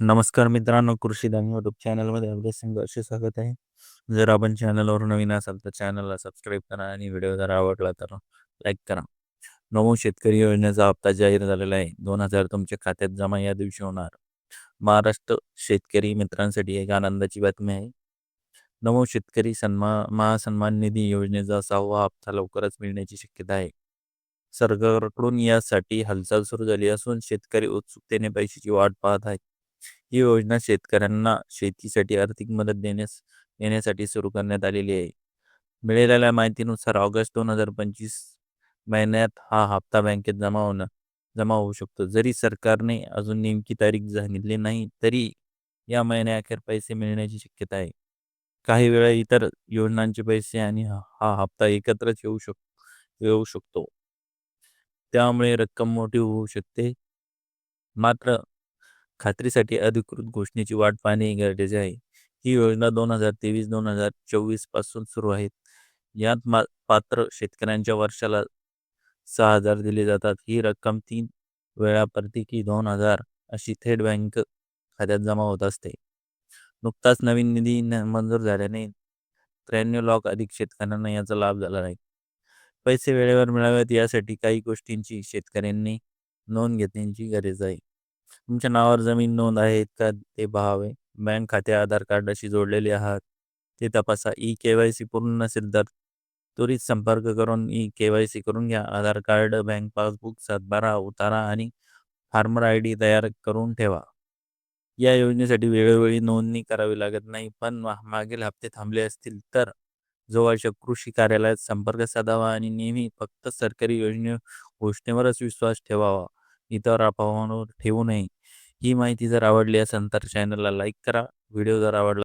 नमस्कार मित्रांनो, कृषी युट्यूब यूट्यूब चॅनलमध्ये आपले संघर्ष स्वागत आहे. जर आपण चॅनलवर नवीन असाल तर चॅनलला सबस्क्राईब करा आणि व्हिडिओ जर आवडला तर लाईक करा. नमो शेतकरी योजनेचा हप्ता जाहीर झालेला आहे. दोन हजार तुमच्या खात्यात जमा या दिवशी होणार. महाराष्ट्र शेतकरी मित्रांसाठी एक आनंदाची बातमी आहे. नमो शेतकरी सन्मान महासन्मान निधी योजनेचा सहावा हप्ता लवकरच मिळण्याची शक्यता आहे. सरकारकडून यासाठी हालचाल सुरू झाली असून शेतकरी उत्सुकतेने पैशाची वाट पाहत आहेत. ही योजना शेतकऱ्यांना शेतीसाठी आर्थिक मदत देण्यास देण्यासाठी सुरू करण्यात आलेली आहे. मिळालेल्या माहितीनुसार ऑगस्ट दोन हजार पंचवीस महिन्यात हा हप्ता बँकेत जमा होणं जमा होऊ शकतो. जरी सरकारने अजून नेमकी तारीख सांगितली नाही तरी या महिन्याअखेर पैसे मिळण्याची शक्यता आहे. काही वेळा इतर योजनांचे पैसे आणि हा हा हप्ता एकत्रच येऊ शक येऊ शकतो. त्यामुळे रक्कम मोठी होऊ शकते. मात्र खात्रीसाठी अधिकृत घोषणेची वाट पाहणे गरजेचे आहे. ही योजना दोन हजार तेवीस दोन हजार चोवीसपासून सुरू आहे. यात मा पात्र शेतकऱ्यांच्या वर्षाला सहा हजार दिले जातात. ही रक्कम तीन वेळा प्रत्येकी दोन हजार अशी थेट बँक खात्यात जमा होत असते. नुकताच नवीन निधी मंजूर झाल्याने त्र्याण्णव लाख अधिक शेतकऱ्यांना याचा लाभ झाला आहे. पैसे वेळेवर मिळावेत यासाठी काही गोष्टींची शेतकऱ्यांनी नोंद घेण्याची गरज आहे. तुमच्या नावावर जमीन नोंद आहेत का ते पहावे बँक खाते आधार कार्डाशी जोडलेले आहात ते तपासा. ई के-वाय-सी पूर्ण नसेल तर त्वरित संपर्क करून ई के-वाय-सी करून घ्या. आधार कार्ड, बँक पासबुक, सातबारा, उतारा आणि फार्मर आय-डी तयार करून ठेवा. या योजनेसाठी वेळोवेळी नोंदणी करावी लागत नाही. पण मागील हप्ते थांबले असतील तर जवळच्या कृषी कार्यालयात संपर्क साधावा आणि नेहमी फक्त सरकारी योजने घोषणेवरच विश्वास ठेवावा. इतर अफवांवर ठेवू नये. ही माहिती जर आवडली असेल तर चॅनलला लाईक करा. व्हिडिओ जर आवडला